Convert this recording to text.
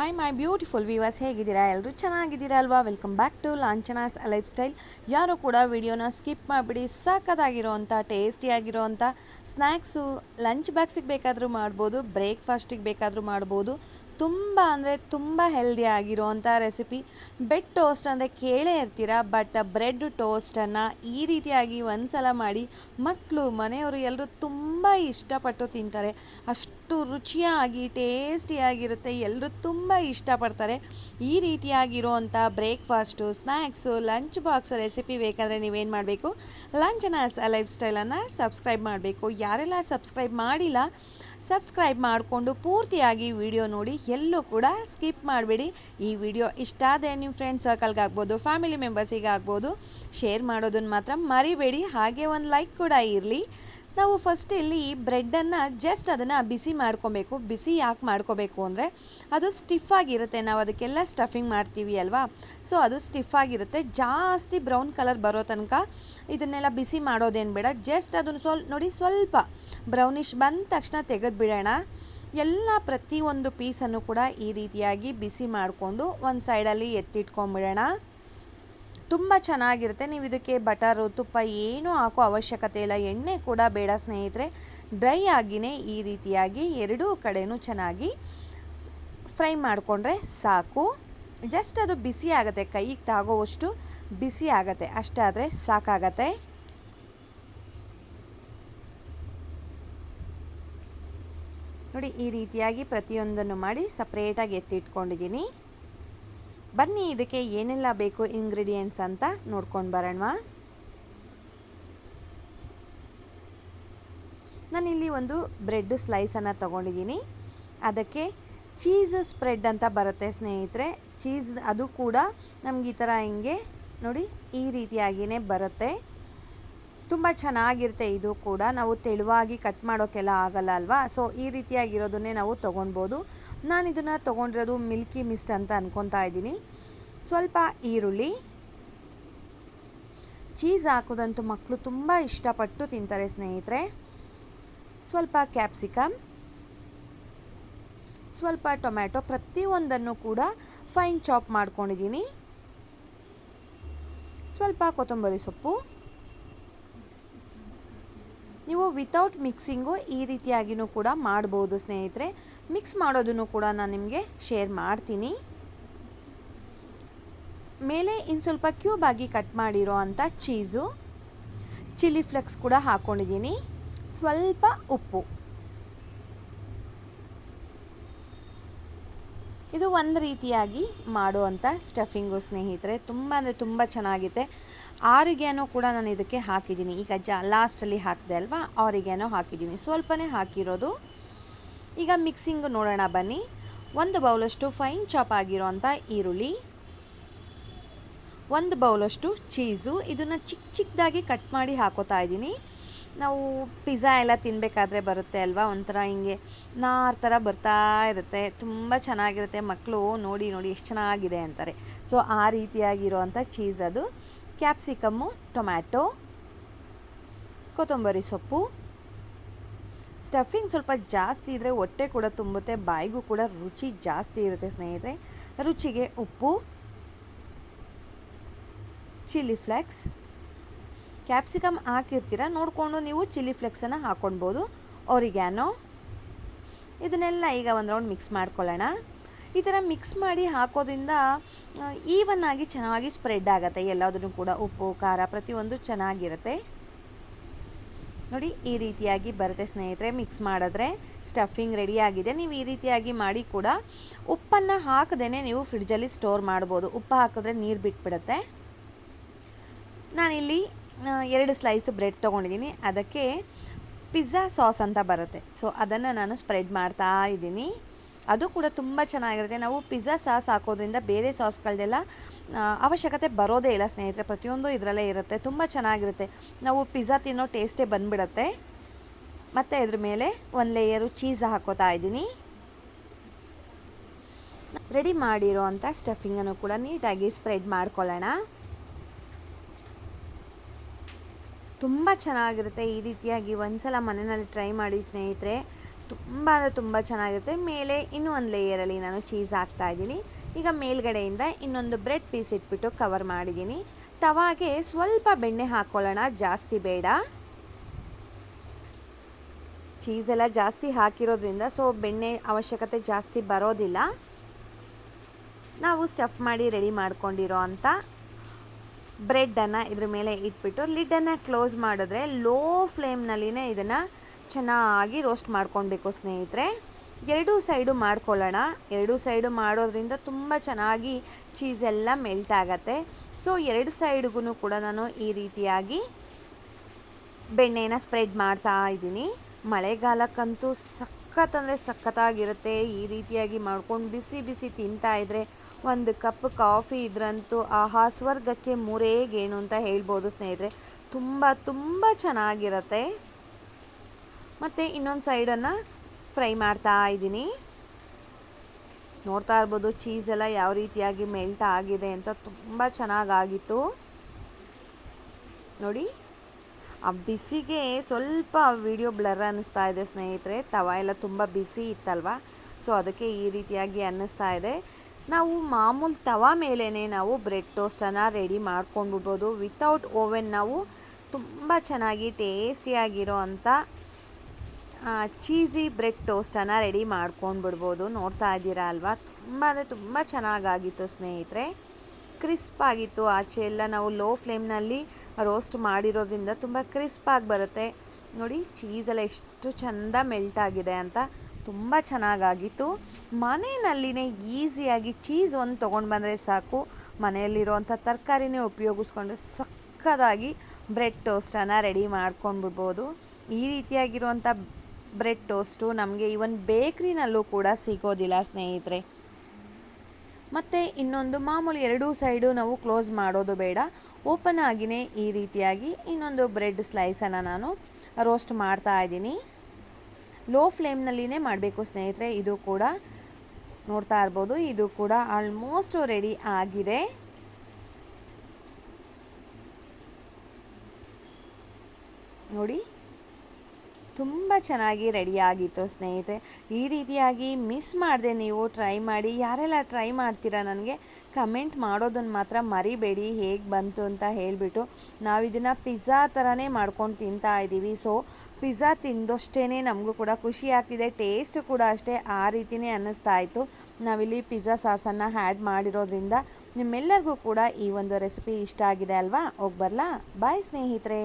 I my beautiful viewers ಹೇಗಿದ್ದೀರಾ? ಎಲ್ಲರೂ ಚೆನ್ನಾಗಿದ್ದೀರಾ ಅಲ್ವಾ? Welcome back to Lanchana's lifestyle ಯಾರು ಕೂಡ ವಿಡಿಯೋನ ಸ್ಕಿಪ್ ಮಾಡಿಬಿಡಿ ಸಖತ್ತಾಗಿರೋವಂಥ ಟೇಸ್ಟಿಯಾಗಿರೋವಂಥ ಸ್ನ್ಯಾಕ್ಸು ಲಂಚ್ ಬ್ಯಾಗ್ಸಿಗೆ ಬೇಕಾದರೂ ಮಾಡ್ಬೋದು ಬ್ರೇಕ್ಫಾಸ್ಟಿಗೆ ಬೇಕಾದರೂ ಮಾಡ್ಬೋದು. ತುಂಬ ಅಂದರೆ ತುಂಬ ಹೆಲ್ದಿ ಆಗಿರುವಂಥ ರೆಸಿಪಿ ಬೆಡ್ ಟೋಸ್ಟ್ ಅಂದರೆ ಕೇಳೇ ಇರ್ತೀರ ಬಟ್ ಬ್ರೆಡ್ ಟೋಸ್ಟನ್ನು ಈ ರೀತಿಯಾಗಿ ಒಂದು ಸಲ ಮಾಡಿ ಮಕ್ಕಳು ಮನೆಯವರು ಎಲ್ಲರೂ ತುಂಬ ಇಷ್ಟಪಟ್ಟು ತಿಂತಾರೆ. ಅಷ್ಟು ರುಚಿಯಾಗಿ, ಟೇಸ್ಟಿಯಾಗಿರುತ್ತೆ. ಎಲ್ಲರೂ ತುಂಬ ಇಷ್ಟಪಡ್ತಾರೆ. ಈ ರೀತಿಯಾಗಿರುವಂಥ breakfast snacks lunch box recipe ಬೇಕಾದರೆ ನೀವೇನು ಮಾಡಬೇಕು? ಲಂಚನ ಲೈಫ್ ಸ್ಟೈಲನ್ನು ಸಬ್ಸ್ಕ್ರೈಬ್ ಮಾಡಬೇಕು. ಯಾರೆಲ್ಲ ಸಬ್ಸ್ಕ್ರೈಬ್ ಮಾಡಿಲ್ಲ, ಸಬ್ಸ್ಕ್ರೈಬ್ ಮಾಡಿಕೊಂಡು ಪೂರ್ತಿಯಾಗಿ ವಿಡಿಯೋ ನೋಡಿ, ಎಲ್ಲೂ ಕೂಡ ಸ್ಕಿಪ್ ಮಾಡಬೇಡಿ. ಈ ವಿಡಿಯೋ ಇಷ್ಟ ಆದರೆ ನಿಮ್ಮ ಫ್ರೆಂಡ್ ಸರ್ಕಲ್ಗೆ ಆಗ್ಬೋದು, ಫ್ಯಾಮಿಲಿ ಮೆಂಬರ್ಸಿಗೆ ಆಗ್ಬೋದು. ಶೇರ್ ಮಾಡೋದನ್ನು ಮಾತ್ರ ಮರಿಬೇಡಿ. ಹಾಗೆ ಒಂದು ಲೈಕ್ ಕೂಡ ಇರಲಿ. ನಾವು ಫಸ್ಟ್ ಇಲ್ಲಿ ಬ್ರೆಡ್ಡನ್ನು ಜಸ್ಟ್ ಅದನ್ನು ಬಿಸಿ ಮಾಡ್ಕೊಬೇಕು. ಬಿಸಿ ಯಾಕೆ ಮಾಡ್ಕೋಬೇಕು ಅಂದರೆ ಅದು ಸ್ಟಿಫ್ ಆಗಿರುತ್ತೆ. ನಾವು ಅದಕ್ಕೆಲ್ಲ ಸ್ಟಫಿಂಗ್ ಮಾಡ್ತೀವಿ ಅಲ್ವಾ? ಸೊ ಅದು ಸ್ಟಿಫ್ ಆಗಿರುತ್ತೆ. ಜಾಸ್ತಿ ಬ್ರೌನ್ ಕಲರ್ ಬರೋ ತನಕ ಇದನ್ನೆಲ್ಲ ಬಿಸಿ ಮಾಡೋದೇನು ಬೇಡ. ಜಸ್ಟ್ ಅದನ್ನು ಸ್ವಲ್ಪ ನೋಡಿ ಸ್ವಲ್ಪ ಬ್ರೌನಿಷ್ ಬಂದ ತಕ್ಷಣ ತೆಗೆದು ಬಿಡೋಣ. ಎಲ್ಲ ಪ್ರತಿಯೊಂದು ಪೀಸನ್ನು ಕೂಡ ಈ ರೀತಿಯಾಗಿ ಬಿಸಿ ಮಾಡಿಕೊಂಡು ಒಂದು ಸೈಡಲ್ಲಿ ಎತ್ತಿಟ್ಕೊಂಡ್ಬಿಡೋಣ. ತುಂಬ ಚೆನ್ನಾಗಿರುತ್ತೆ. ನೀವು ಇದಕ್ಕೆ ಬಟರು, ತುಪ್ಪ ಏನೂ ಹಾಕೋ ಅವಶ್ಯಕತೆ ಇಲ್ಲ. ಎಣ್ಣೆ ಕೂಡ ಬೇಡ ಸ್ನೇಹಿತರೆ. ಡ್ರೈ ಆಗಿನೇ ಈ ರೀತಿಯಾಗಿ ಎರಡೂ ಕಡೆಯೂ ಚೆನ್ನಾಗಿ ಫ್ರೈ ಮಾಡಿಕೊಂಡ್ರೆ ಸಾಕು. ಜಸ್ಟ್ ಅದು ಬಿಸಿ ಆಗುತ್ತೆ. ಕೈಗೆ ತಾಗೋವಷ್ಟು ಬಿಸಿ ಆಗುತ್ತೆ. ಅಷ್ಟಾದರೆ ಸಾಕಾಗತ್ತೆ. ನೋಡಿ, ಈ ರೀತಿಯಾಗಿ ಪ್ರತಿಯೊಂದನ್ನು ಮಾಡಿ ಸಪ್ರೇಟಾಗಿ ಎತ್ತಿಟ್ಕೊಂಡಿದ್ದೀನಿ. ಬನ್ನಿ, ಇದಕ್ಕೆ ಏನೆಲ್ಲ ಬೇಕು ಇಂಗ್ರೀಡಿಯೆಂಟ್ಸ್ ಅಂತ ನೋಡ್ಕೊಂಡು ಬರೋಣವಾ. ನಾನಿಲ್ಲಿ ಒಂದು ಬ್ರೆಡ್ ಸ್ಲೈಸನ್ನು ತೊಗೊಂಡಿದ್ದೀನಿ. ಅದಕ್ಕೆ ಚೀಸ್ ಸ್ಪ್ರೆಡ್ ಅಂತ ಬರುತ್ತೆ ಸ್ನೇಹಿತರೆ. ಚೀಸ್ ಅದು ಕೂಡ ನಮ್ಗೆ ಈ ಥರ ಹಿಂಗೆ ನೋಡಿ ಈ ರೀತಿಯಾಗಿಯೇ ಬರುತ್ತೆ. ತುಂಬ ಚೆನ್ನಾಗಿರುತ್ತೆ ಇದು ಕೂಡ. ನಾವು ತೆಳುವಾಗಿ ಕಟ್ ಮಾಡೋಕ್ಕೆಲ್ಲ ಆಗಲ್ಲ ಅಲ್ವಾ? ಸೊ ಈ ರೀತಿಯಾಗಿರೋದನ್ನೇ ನಾವು ತೊಗೊಳ್ಬೋದು ನಾನು ಇದನ್ನು ತೊಗೊಂಡಿರೋದು ಮಿಲ್ಕಿ ಮಿಸ್ಟ್ ಅಂತ ಅಂದ್ಕೊತಾ ಇದ್ದೀನಿ. ಸ್ವಲ್ಪ ಈರುಳ್ಳಿ. ಚೀಸ್ ಹಾಕೋದಂತೂ ಮಕ್ಕಳು ತುಂಬ ಇಷ್ಟಪಟ್ಟು ತಿಂತಾರೆ ಸ್ನೇಹಿತರೆ. ಸ್ವಲ್ಪ ಕ್ಯಾಪ್ಸಿಕಮ್ ಸ್ವಲ್ಪ ಟೊಮ್ಯಾಟೊ. ಪ್ರತಿಯೊಂದನ್ನು ಕೂಡ ಫೈನ್ ಚಾಪ್ ಮಾಡ್ಕೊಂಡಿದ್ದೀನಿ. ಸ್ವಲ್ಪ ಕೊತ್ತಂಬರಿ ಸೊಪ್ಪು. ನೀವು ವಿತೌಟ್ ಮಿಕ್ಸಿಂಗು ಈ ರೀತಿಯಾಗಿಯೂ ಕೂಡ ಮಾಡ್ಬೋದು ಸ್ನೇಹಿತರೆ. ಮಿಕ್ಸ್ ಮಾಡೋದನ್ನು ಕೂಡ ನಾನು ನಿಮಗೆ ಶೇರ್ ಮಾಡ್ತೀನಿ. ಮೇಲೆ ಇನ್ನು ಸ್ವಲ್ಪ ಕ್ಯೂಬ್ ಆಗಿ ಕಟ್ ಮಾಡಿರೋ ಅಂಥ ಚೀಸು ಚಿಲ್ಲಿ ಫ್ಲೆಕ್ಸ್ ಕೂಡ ಹಾಕ್ಕೊಂಡಿದ್ದೀನಿ ಸ್ವಲ್ಪ ಉಪ್ಪು. ಇದು ಒಂದು ರೀತಿಯಾಗಿ ಮಾಡುವಂಥ ಸ್ಟಫಿಂಗು ಸ್ನೇಹಿತರೆ. ತುಂಬ ಅಂದರೆ ತುಂಬ ಚೆನ್ನಾಗಿದೆ ಆರಿಗ್ಯಾನೋ ಕೂಡ ನಾನು ಇದಕ್ಕೆ ಹಾಕಿದ್ದೀನಿ. ಈಗ ಜ, ಲಾಸ್ಟಲ್ಲಿ ಹಾಕಿದೆ ಅಲ್ವಾ? ಆರಿಗ್ಯಾನೋ ಹಾಕಿದ್ದೀನಿ. ಸ್ವಲ್ಪನೇ ಹಾಕಿರೋದು. ಈಗ ಮಿಕ್ಸಿಂಗ್ ನೋಡೋಣ ಬನ್ನಿ. ಒಂದು ಬೌಲಷ್ಟು ಫೈನ್ ಚಾಪ್ ಆಗಿರೋಂಥ ಈರುಳ್ಳಿ. ಒಂದು ಬೌಲಷ್ಟು ಚೀಸು. ಇದನ್ನು ಚಿಕ್ಕ ಚಿಕ್ಕದಾಗಿ ಕಟ್ ಮಾಡಿ ಹಾಕೋತಾ ಇದ್ದೀನಿ. ನಾವು ಪಿಜ್ಜಾ ಎಲ್ಲ ತಿನ್ನಬೇಕಾದ್ರೆ ಬರುತ್ತೆ ಅಲ್ವಾ? ಒಂಥರ ಹಿಂಗೆ ನಾರ್ ಥರ ಬರ್ತಾ ಇರುತ್ತೆ. ತುಂಬ ಚೆನ್ನಾಗಿರುತ್ತೆ. ಮಕ್ಕಳು ನೋಡಿ ನೋಡಿ ಎಷ್ಟು ಚೆನ್ನಾಗಿದೆ ಅಂತಾರೆ. ಸೊ ಆ ರೀತಿಯಾಗಿರುವಂಥ ಚೀಸ್ ಅದು. ಕ್ಯಾಪ್ಸಿಕಮ್ಮು, ಟೊಮ್ಯಾಟೊ, ಕೊತ್ತಂಬರಿ ಸೊಪ್ಪು. ಸ್ಟಫಿಂಗ್ ಸ್ವಲ್ಪ ಜಾಸ್ತಿ ಇದ್ದರೆ ಹೊಟ್ಟೆ ಕೂಡ ತುಂಬುತ್ತೆ, ಬಾಯಿಗೂ ಕೂಡ ರುಚಿ ಜಾಸ್ತಿ ಇರುತ್ತೆ ಸ್ನೇಹಿತರೆ. ರುಚಿಗೆ ಉಪ್ಪು, ಚಿಲ್ಲಿ ಫ್ಲೆಕ್ಸ್. ಕ್ಯಾಪ್ಸಿಕಮ್ ಹಾಕಿರ್ತೀರ ನೋಡಿಕೊಂಡು ನೀವು ಚಿಲ್ಲಿ ಫ್ಲೆಕ್ಸನ್ನು ಹಾಕ್ಕೊಳ್ಬೋದು ಒರಿಗ್ಯಾನೋ. ಇದನ್ನೆಲ್ಲ ಈಗ ಒಂದು ರೌಂಡ್ ಮಿಕ್ಸ್ ಮಾಡ್ಕೊಳ್ಳೋಣ. ಈ ಥರ ಮಿಕ್ಸ್ ಮಾಡಿ ಹಾಕೋದ್ರಿಂದ ಈವನ್ ಆಗಿ ಚೆನ್ನಾಗಿ ಸ್ಪ್ರೆಡ್ ಆಗುತ್ತೆ. ಎಲ್ಲದನ್ನು ಕೂಡ ಉಪ್ಪು, ಖಾರ ಪ್ರತಿಯೊಂದು ಚೆನ್ನಾಗಿರುತ್ತೆ. ನೋಡಿ, ಈ ರೀತಿಯಾಗಿ ಬರುತ್ತೆ ಸ್ನೇಹಿತರೆ ಮಿಕ್ಸ್ ಮಾಡಿದ್ರೆ ಸ್ಟಫಿಂಗ್ ರೆಡಿಯಾಗಿದೆ ನೀವು ಈ ರೀತಿಯಾಗಿ ಮಾಡಿ ಕೂಡ ಉಪ್ಪನ್ನು ಹಾಕದೇ ನೀವು ಫ್ರಿಡ್ಜಲ್ಲಿ ಸ್ಟೋರ್ ಮಾಡ್ಬೋದು. ಉಪ್ಪು ಹಾಕಿದ್ರೆ ನೀರು ಬಿಟ್ಬಿಡುತ್ತೆ. ನಾನಿಲ್ಲಿ ಎರಡು ಸ್ಲೈಸ್ ಬ್ರೆಡ್ ತೊಗೊಂಡಿದ್ದೀನಿ. ಅದಕ್ಕೆ ಪಿಜ್ಜಾ ಸಾಸ್ ಅಂತ ಬರುತ್ತೆ. ಸೊ ಅದನ್ನು ನಾನು ಸ್ಪ್ರೆಡ್ ಮಾಡ್ತಾ ಇದ್ದೀನಿ. ಅದು ಕೂಡ ತುಂಬ ಚೆನ್ನಾಗಿರುತ್ತೆ. ನಾವು ಪಿಜ್ಜಾ ಸಾಸ್ ಹಾಕೋದ್ರಿಂದ ಬೇರೆ ಸಾಸ್ಗಳದೆಲ್ಲ ಅವಶ್ಯಕತೆ ಬರೋದೇ ಇಲ್ಲ ಸ್ನೇಹಿತರೆ. ಪ್ರತಿಯೊಂದು ಇದರಲ್ಲೇ ಇರುತ್ತೆ. ತುಂಬ ಚೆನ್ನಾಗಿರುತ್ತೆ. ನಾವು ಪಿಜ್ಜಾ ತಿನ್ನೋ ಟೇಸ್ಟೇ ಬಂದುಬಿಡತ್ತೆ. ಮತ್ತು ಇದ್ರ ಮೇಲೆ ಒಂದು ಲೇಯರು ಚೀಸ್ ಹಾಕೋತಾ ಇದ್ದೀನಿ. ರೆಡಿ ಮಾಡಿರೋ ಅಂಥ ಸ್ಟಫಿಂಗನ್ನು ಕೂಡ ನೀಟಾಗಿ ಸ್ಪ್ರೆಡ್ ಮಾಡ್ಕೊಳ್ಳೋಣ. ತುಂಬ ಚೆನ್ನಾಗಿರುತ್ತೆ ಈ ರೀತಿಯಾಗಿ ಒಂದ್ಸಲ ಮನೆಯಲ್ಲಿ ಟ್ರೈ ಮಾಡಿ ಸ್ನೇಹಿತರೆ. ತುಂಬ ಅಂದರೆ ತುಂಬ ಚೆನ್ನಾಗಿರುತ್ತೆ. ಮೇಲೆ ಇನ್ನೂ ಒಂದು ಲೇಯರಲ್ಲಿ ನಾನು ಚೀಸ್ ಹಾಕ್ತಾ ಇದ್ದೀನಿ. ಈಗ ಮೇಲ್ಗಡೆಯಿಂದ ಇನ್ನೊಂದು ಬ್ರೆಡ್ ಪೀಸ್ ಇಟ್ಬಿಟ್ಟು ಕವರ್ ಮಾಡಿದ್ದೀನಿ. ತವಾಗೆ ಸ್ವಲ್ಪ ಬೆಣ್ಣೆ ಹಾಕ್ಕೊಳ್ಳೋಣ ಜಾಸ್ತಿ ಬೇಡ. ಚೀಸೆಲ್ಲ ಜಾಸ್ತಿ ಹಾಕಿರೋದ್ರಿಂದ ಸೊ ಬೆಣ್ಣೆ ಅವಶ್ಯಕತೆ ಜಾಸ್ತಿ ಬರೋದಿಲ್ಲ. ನಾವು ಸ್ಟಫ್ ಮಾಡಿ ರೆಡಿ ಮಾಡ್ಕೊಂಡಿರೋ ಅಂಥ ಬ್ರೆಡ್ಡನ್ನು ಇದ್ರ ಮೇಲೆ ಇಟ್ಬಿಟ್ಟು ಲಿಡ್ಡನ್ನು ಕ್ಲೋಸ್ ಮಾಡಿದ್ರೆ ಲೋ ಫ್ಲೇಮ್ನಲ್ಲಿನೇ ಇದನ್ನು ಚೆನ್ನಾಗಿ ರೋಸ್ಟ್ ಮಾಡ್ಕೊಳ್ಬೇಕು ಸ್ನೇಹಿತರೆ. ಎರಡೂ ಸೈಡು ಮಾಡ್ಕೊಳ್ಳೋಣ. ಎರಡೂ ಸೈಡು ಮಾಡೋದ್ರಿಂದ ತುಂಬ ಚೆನ್ನಾಗಿ ಚೀಸೆಲ್ಲ ಮೆಲ್ಟ್ ಆಗತ್ತೆ. ಸೊ ಎರಡು ಸೈಡ್ಗೂ ಕೂಡ ನಾನು ಈ ರೀತಿಯಾಗಿ ಬೆಣ್ಣೆನ ಸ್ಪ್ರೆಡ್ ಮಾಡ್ತಾ ಇದ್ದೀನಿ. ಮಳೆಗಾಲಕ್ಕಂತೂ ಸಖತ್ ಅಂದರೆ ಸಖತ್ತಾಗಿರುತ್ತೆ. ಈ ರೀತಿಯಾಗಿ ಮಾಡ್ಕೊಂಡು ಬಿಸಿ ಬಿಸಿ ತಿಂತಾ ಇದ್ದರೆ ಒಂದು ಕಪ್ ಕಾಫಿ ಇದ್ರಂತೂ ಆಹಾ, ಸ್ವರ್ಗಕ್ಕೆ ಮೂರೇ ಗೇಣು ಅಂತ ಹೇಳ್ಬೋದು ಸ್ನೇಹಿತರೆ. ತುಂಬ ತುಂಬ ಚೆನ್ನಾಗಿರುತ್ತೆ. ಮತ್ತು ಇನ್ನೊಂದು ಸೈಡನ್ನು ಫ್ರೈ ಮಾಡ್ತಾ ಇದ್ದೀನಿ. ನೋಡ್ತಾ ಇರ್ಬೋದು ಚೀಸ್ ಎಲ್ಲ ಯಾವ ರೀತಿಯಾಗಿ ಮೆಲ್ಟ್ ಆಗಿದೆ ಅಂತ ತುಂಬ ಚೆನ್ನಾಗಾಗಿತ್ತು ನೋಡಿ, ಆ ಬಿಸಿಗೆ ಸ್ವಲ್ಪ ವಿಡಿಯೋ ಬ್ಲರ್ ಅನ್ನಿಸ್ತಾ ಇದೆ ಸ್ನೇಹಿತರೆ. ತವ ಎಲ್ಲ ತುಂಬ ಬಿಸಿ ಇತ್ತಲ್ವ? ಸೊ ಅದಕ್ಕೆ ಈ ರೀತಿಯಾಗಿ ಅನ್ನಿಸ್ತಾ ಇದೆ. ನಾವು ಮಾಮೂಲು ತವ ಮೇಲೇ ನಾವು ಬ್ರೆಡ್ ಟೋಸ್ಟನ್ನು ರೆಡಿ ಮಾಡ್ಕೊಂಡ್ಬಿಡ್ಬೋದು. ವಿತೌಟ್ ಓವೆನ್ ನಾವು ತುಂಬ ಚೆನ್ನಾಗಿ ಟೇಸ್ಟಿಯಾಗಿರೋ ಅಂಥ ಚೀಸಿ ಬ್ರೆಡ್ ಟೋಸ್ಟನ್ನು ರೆಡಿ ಮಾಡ್ಕೊಂಡು ಬಿಡ್ಬೋದು. ನೋಡ್ತಾ ಇದ್ದೀರಾ ಅಲ್ವಾ? ತುಂಬ ಅಂದರೆ ತುಂಬ ಚೆನ್ನಾಗಾಗಿತ್ತು ಸ್ನೇಹಿತರೆ. ಕ್ರಿಸ್ಪ್ ಆಗಿತ್ತು. ಆಚೆ ಎಲ್ಲ ನಾವು ಲೋ ಫ್ಲೇಮ್ನಲ್ಲಿ ರೋಸ್ಟ್ ಮಾಡಿರೋದ್ರಿಂದ ತುಂಬ ಕ್ರಿಸ್ಪಾಗಿ ಬರುತ್ತೆ. ನೋಡಿ ಚೀಸೆಲ್ಲ ಎಷ್ಟು ಚೆಂದ ಮೆಲ್ಟ್ ಆಗಿದೆ ಅಂತ ತುಂಬ ಚೆನ್ನಾಗಾಗಿತ್ತು. ಮನೆಯಲ್ಲಿನೇ ಈಸಿಯಾಗಿ ಚೀಸ್ ಒಂದು ತೊಗೊಂಡು ಬಂದರೆ ಸಾಕು. ಮನೆಯಲ್ಲಿರುವಂಥ ತರಕಾರಿನೇ ಉಪಯೋಗಿಸ್ಕೊಂಡು ಸಕ್ಕದಾಗಿ ಬ್ರೆಡ್ ಟೋಸ್ಟನ್ನು ರೆಡಿ ಮಾಡ್ಕೊಂಡ್ಬಿಡ್ಬೋದು ಈ ರೀತಿಯಾಗಿರುವಂಥ ಬ್ರೆಡ್ ಟೋಸ್ಟು, ನಮಗೆ ಈವನ್ ಬೇಕ್ರಿನಲ್ಲೂ ಕೂಡ ಸಿಗೋದಿಲ್ಲ ಸ್ನೇಹಿತರೆ. ಮತ್ತು ಇನ್ನೊಂದು ಮಾಮೂಲಿ ಎರಡೂ ಸೈಡು ನಾವು ಕ್ಲೋಸ್ ಮಾಡೋದು ಬೇಡ. ಓಪನ್ ಆಗಿನೇ ಈ ರೀತಿಯಾಗಿ ಇನ್ನೊಂದು ಬ್ರೆಡ್ ಸ್ಲೈಸನ್ನು ನಾನು ರೋಸ್ಟ್ ಮಾಡ್ತಾ ಇದ್ದೀನಿ. ಲೋ ಫ್ಲೇಮ್ನಲ್ಲಿನೇ ಮಾಡಬೇಕು ಸ್ನೇಹಿತರೆ, ಇದು ಕೂಡ ನೋಡ್ತಾ ಇರ್ಬೋದು, ಇದು ಕೂಡ ಆಲ್ಮೋಸ್ಟ್ ರೆಡಿ ಆಗಿದೆ. ನೋಡಿ ತುಂಬ ಚೆನ್ನಾಗಿ ರೆಡಿಯಾಗಿತ್ತು ಸ್ನೇಹಿತರೆ. ಈ ರೀತಿಯಾಗಿ ಮಿಸ್ ಮಾಡಿದೆ ನೀವು ಟ್ರೈ ಮಾಡಿ. ಯಾರೆಲ್ಲ ಟ್ರೈ ಮಾಡ್ತೀರಾ ನನಗೆ ಕಮೆಂಟ್ ಮಾಡೋದನ್ನು ಮಾತ್ರ ಮರಿಬೇಡಿ. ಹೇಗೆ ಬಂತು ಅಂತ ಹೇಳಿಬಿಟ್ಟು ನಾವು ಇದನ್ನು ಪಿಜ್ಜಾ ಥರನೇ ಮಾಡ್ಕೊಂಡು ತಿಂತಾ ಇದ್ದೀವಿ ಸೊ ಪಿಜ್ಜಾ ತಿಂದಷ್ಟೇ ನಮಗೂ ಕೂಡ ಖುಷಿ ಆಗ್ತಿದೆ. ಟೇಸ್ಟ್ ಕೂಡ ಅಷ್ಟೇ ಆ ರೀತಿಯೇ ಅನ್ನಿಸ್ತಾ ಇತ್ತು. ನಾವಿಲ್ಲಿ ಪಿಜ್ಜಾ ಸಾಸನ್ನು ಹ್ಯಾಡ್ ಮಾಡಿರೋದ್ರಿಂದ ನಿಮ್ಮೆಲ್ಲರಿಗೂ ಕೂಡ ಈ ಒಂದು ರೆಸಿಪಿ ಇಷ್ಟ ಆಗಿದೆ ಅಲ್ವಾ? ಹೋಗಿ ಬರಲಾ? ಬಾಯ್ ಸ್ನೇಹಿತರೆ.